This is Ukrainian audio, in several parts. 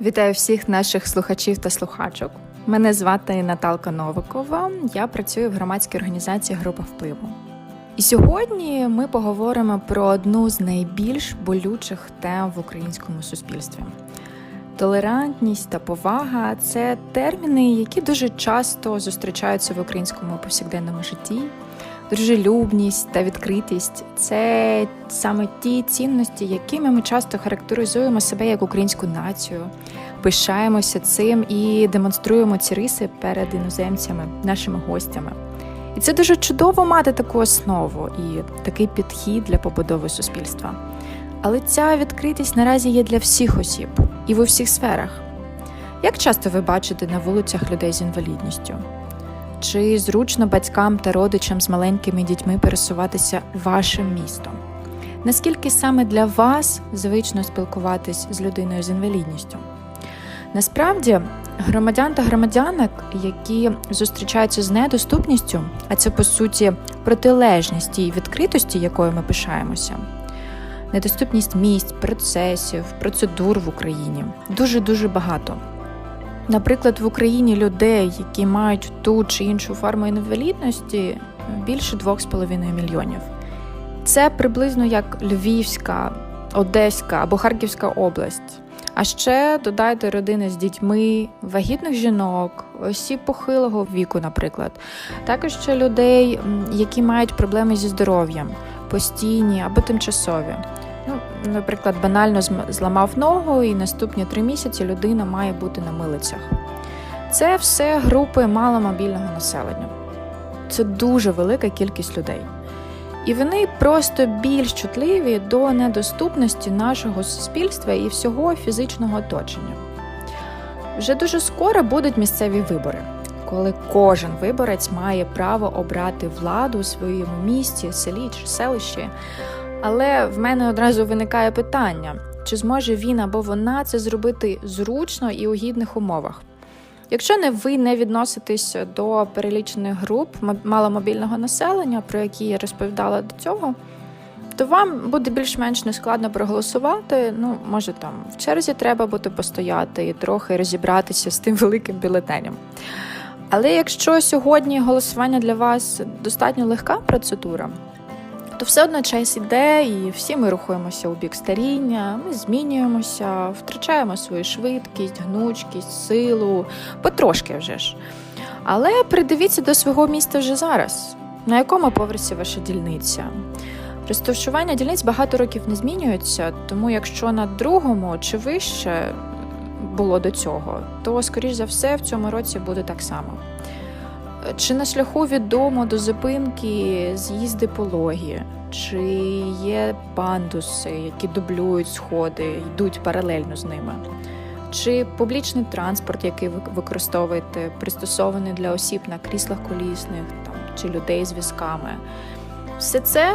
Вітаю всіх наших слухачів та слухачок. Мене звати Наталка Новикова. Я працюю в громадській організації Група впливу. І сьогодні ми поговоримо про одну з найбільш болючих тем в українському суспільстві. Толерантність та повага це терміни, які дуже часто зустрічаються в українському повсякденному житті. Дружелюбність та відкритість це саме ті цінності, якими ми часто характеризуємо себе як українську націю, пишаємося цим і демонструємо ці риси перед іноземцями, нашими гостями. І це дуже чудово мати таку основу і такий підхід для побудови суспільства. Але ця відкритість наразі є для всіх осіб і в усіх сферах. Як часто ви бачите на вулицях людей з інвалідністю? Чи зручно батькам та родичам з маленькими дітьми пересуватися вашим містом? Наскільки саме для вас звично спілкуватись з людиною з інвалідністю? Насправді, громадян та громадянок, які зустрічаються з недоступністю, а це по суті протилежність тій відкритості, якою ми пишаємося, недоступність місць, процесів, процедур в Україні дуже дуже багато. Наприклад, в Україні людей, які мають ту чи іншу форму інвалідності, більше 2,5 мільйонів. Це приблизно як Львівська, Одеська або Харківська область. А ще додайте родини з дітьми, вагітних жінок, осіб похилого віку, наприклад, також ще людей, які мають проблеми зі здоров'ям, постійні або тимчасові. Ну, наприклад, банально зламав ногу, і наступні три місяці людина має бути на милицях. Це все групи маломобільного населення. Це дуже велика кількість людей. І вони просто більш чутливі до недоступності нашого суспільства і всього фізичного оточення. Вже дуже скоро будуть місцеві вибори, коли кожен виборець має право обрати владу у своєму місті, селі чи селищі. Але в мене одразу виникає питання: чи зможе він або вона це зробити зручно і у гідних умовах? Якщо не ви не відноситесь до перелічених груп маломобільного населення, про які я розповідала до цього, то вам буде більш-менш нескладно проголосувати. Ну, може, там в черзі треба буде постояти і трохи розібратися з тим великим бюлетенем. Але якщо сьогодні голосування для вас достатньо легка процедура, то все одно час іде, і всі ми рухаємося у бік старіння, ми змінюємося, втрачаємо свою швидкість, гнучкість, силу, потрошки вже ж. Але придивіться до свого міста вже зараз. На якому поверсі ваша дільниця? Розташування дільниць багато років не змінюється, тому якщо на другому чи вище було до цього, то, скоріш за все, в цьому році буде так само. Чи на шляху від дому до зупинки з'їзди пологі, чи є пандуси, які дублюють сходи, йдуть паралельно з ними, чи публічний транспорт, який ви використовуєте, пристосований для осіб на кріслах колісних там, чи людей з візками. Все це,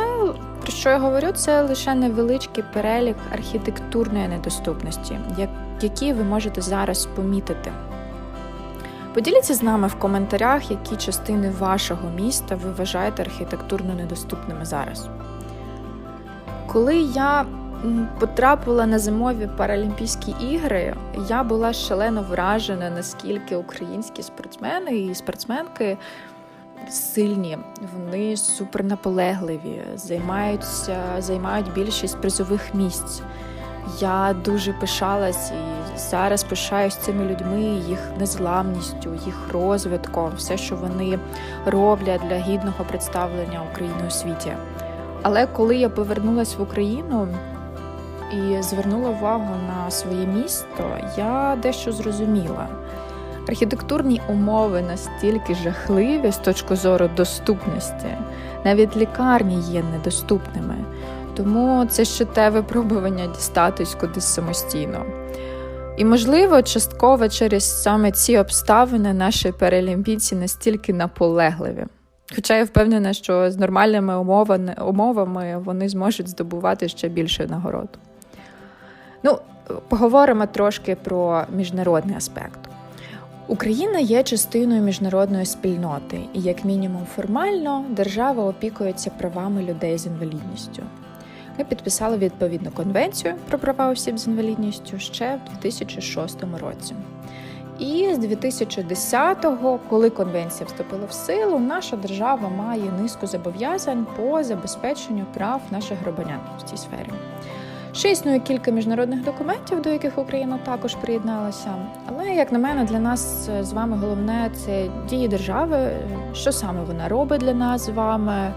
про що я говорю, це лише невеличкий перелік архітектурної недоступності, які ви можете зараз помітити. Поділіться з нами в коментарях, які частини вашого міста ви вважаєте архітектурно недоступними зараз. Коли я потрапила на зимові Паралімпійські ігри, я була шалено вражена, наскільки українські спортсмени і спортсменки сильні, вони супернаполегливі, займаються, займають більшість призових місць. Я дуже пишалась і зараз пишаюсь цими людьми, їх незламністю, їх розвитком, все, що вони роблять для гідного представлення України у світі. Але коли я повернулася в Україну і звернула увагу на своє місто, я дещо зрозуміла. Архітектурні умови настільки жахливі з точки зору доступності, навіть лікарні є недоступними. Тому це ще те випробування дістатись кудись самостійно. І, можливо, частково через саме ці обставини наші перелімпійці настільки наполегливі. Хоча я впевнена, що з нормальними умовами вони зможуть здобувати ще більше нагород. Ну, поговоримо трошки про міжнародний аспект. Україна є частиною міжнародної спільноти, і, як мінімум, формально держава опікується правами людей з інвалідністю. Ми підписали відповідну конвенцію про права осіб з інвалідністю ще в 2006 році. І з 2010-го, коли конвенція вступила в силу, наша держава має низку зобов'язань по забезпеченню прав наших громадян в цій сфері. Ще існує кілька міжнародних документів, до яких Україна також приєдналася. Але, як на мене, для нас з вами головне це дії держави, що саме вона робить для нас з вами,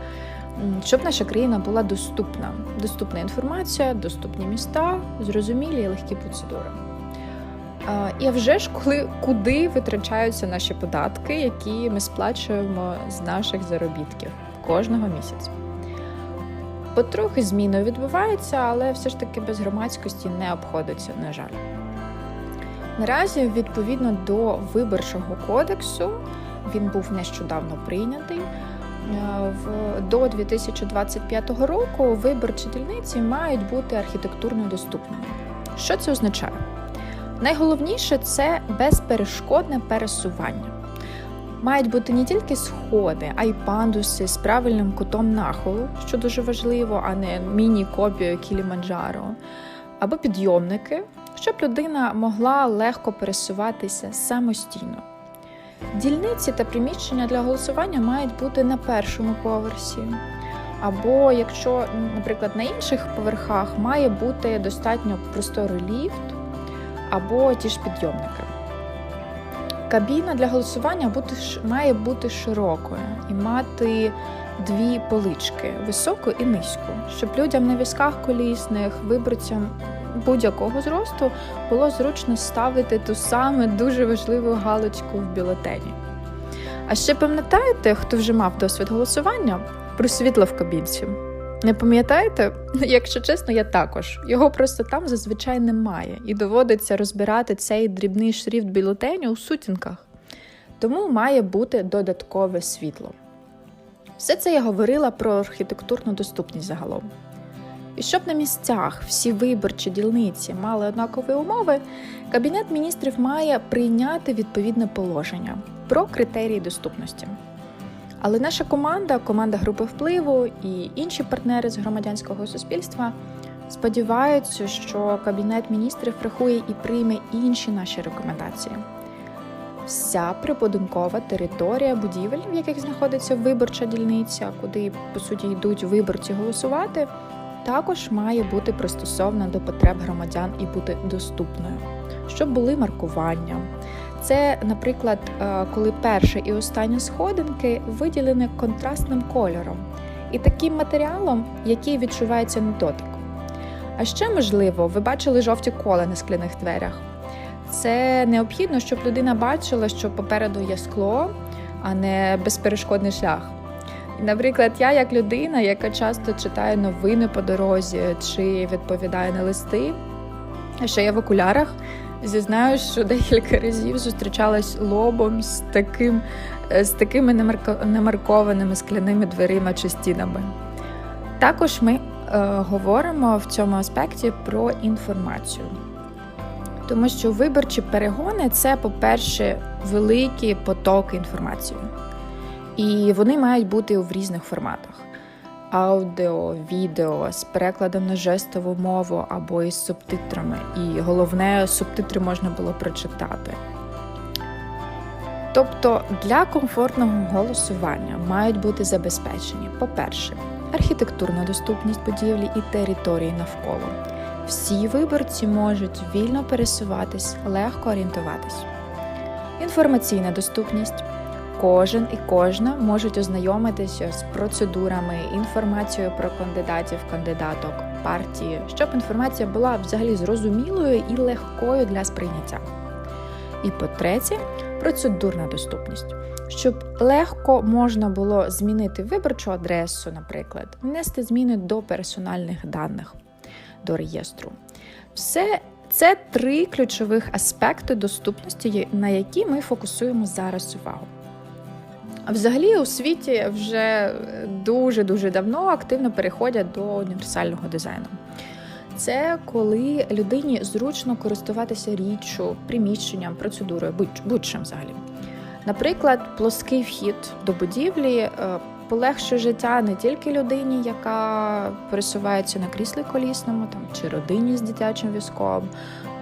щоб наша країна була доступна. Доступна інформація, доступні міста, зрозумілі і легкі процедури. І вже ж, коли куди витрачаються наші податки, які ми сплачуємо з наших заробітків кожного місяця. Потрохи зміни відбуваються, але все ж таки без громадськості не обходиться, на жаль. Наразі, відповідно до виборчого кодексу, він був нещодавно прийнятий. До 2025 року виборчі дільниці мають бути архітектурно доступними. Що це означає? Найголовніше це безперешкодне пересування. Мають бути не тільки сходи, а й пандуси з правильним кутом нахилу, що дуже важливо, а не міні-копію Кіліманджаро, або підйомники, щоб людина могла легко пересуватися самостійно. Дільниці та приміщення для голосування мають бути на першому поверсі. Або якщо, наприклад, на інших поверхах має бути достатньо просторий ліфт або ті ж підйомники. Кабіна для голосування має бути широкою і мати дві полички високу і низьку, щоб людям на візках колісних, виборцям будь-якого зросту було зручно ставити ту саме дуже важливу галочку в бюлетені. А ще пам'ятаєте, хто вже мав досвід голосування про світло в кабінці? Не пам'ятаєте? Якщо чесно, я також. Його просто там зазвичай немає, і доводиться розбирати цей дрібний шрифт бюлетеню у сутінках. Тому має бути додаткове світло. Все це я говорила про архітектурну доступність загалом. І щоб на місцях всі виборчі дільниці мали однакові умови, Кабінет міністрів має прийняти відповідне положення про критерії доступності. Але наша команда, команда групи впливу і інші партнери з громадянського суспільства сподіваються, що Кабінет міністрів рахує і прийме інші наші рекомендації. Вся прибудинкова територія будівель, в яких знаходиться виборча дільниця, куди по суті йдуть виборці голосувати, також має бути пристосована до потреб громадян і бути доступною, щоб були маркування. Це, наприклад, е, коли перша і остання сходинки виділені контрастним кольором і таким матеріалом, який відчувається на дотик. А ще, можливо, ви бачили жовті кола на скляних дверях. Це необхідно, щоб людина бачила, що попереду є скло, а не безперешкодний шлях. Наприклад, я як людина, яка часто читає новини по дорозі чи відповідає на листи, що я в окулярах, зізнаю, що декілька разів зустрічалась лобом з таким, з такими немаркованими скляними дверима чи стінами. Також ми е, говоримо в цьому аспекті про інформацію. Тому що виборчі перегони це, по-перше, великі потоки інформації. І вони мають бути в різних форматах: аудіо, відео з перекладом на жестову мову або із субтитрами. І головне, субтитри можна було прочитати. Тобто для комфортного голосування мають бути забезпечені, по-перше, архітектурна доступність будівлі і території навколо. Всі виборці можуть вільно пересуватись, легко орієнтуватись. Інформаційна доступність. Кожен і кожна можуть ознайомитися з процедурами, інформацією про кандидатів, кандидаток, партії, щоб інформація була взагалі зрозумілою і легкою для сприйняття. І по-третє, процедурна доступність, щоб легко можна було змінити виборчу адресу, наприклад, внести зміни до персональних даних до реєстру. Все це три ключових аспекти доступності, на які ми фокусуємо зараз увагу. А взагалі у світі вже дуже-дуже давно активно переходять до універсального дизайну. Це коли людині зручно користуватися річчю, приміщенням, процедурою, будь-чим взагалі. Наприклад, плоский вхід до будівлі, е, полегшує життя не тільки людині, яка пересувається на кріслі колісному, там чи родині з дитячим візком,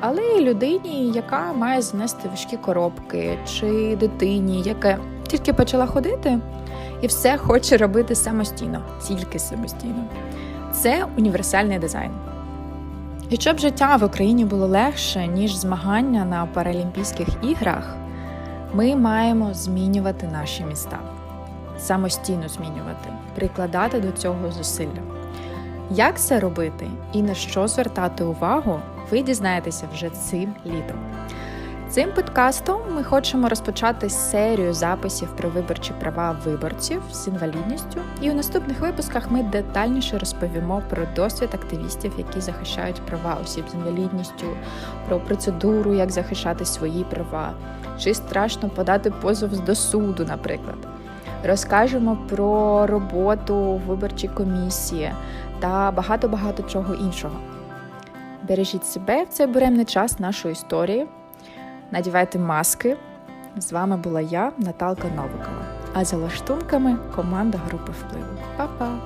але й людині, яка має занести важкі коробки, чи дитині, яка тільки почала ходити і все хоче робити самостійно, тільки самостійно. Це універсальний дизайн. І щоб життя в Україні було легше, ніж змагання на Паралімпійських іграх, ми маємо змінювати наші міста, самостійно змінювати, прикладати до цього зусилля. Як це робити і на що звертати увагу, ви дізнаєтеся вже цим літом. Цим подкастом ми хочемо розпочати серію записів про виборчі права виборців з інвалідністю, і у наступних випусках ми детальніше розповімо про досвід активістів, які захищають права осіб з інвалідністю, про процедуру, як захищати свої права, чи страшно подати позов до суду, наприклад. Розкажемо про роботу в виборчій комісії та багато-багато чого іншого. Бережіть себе в цей буремний час нашої історії. Надівайте маски. З вами була я, Наталка Новикова. А за лаштунками команда групи впливу. Па-па!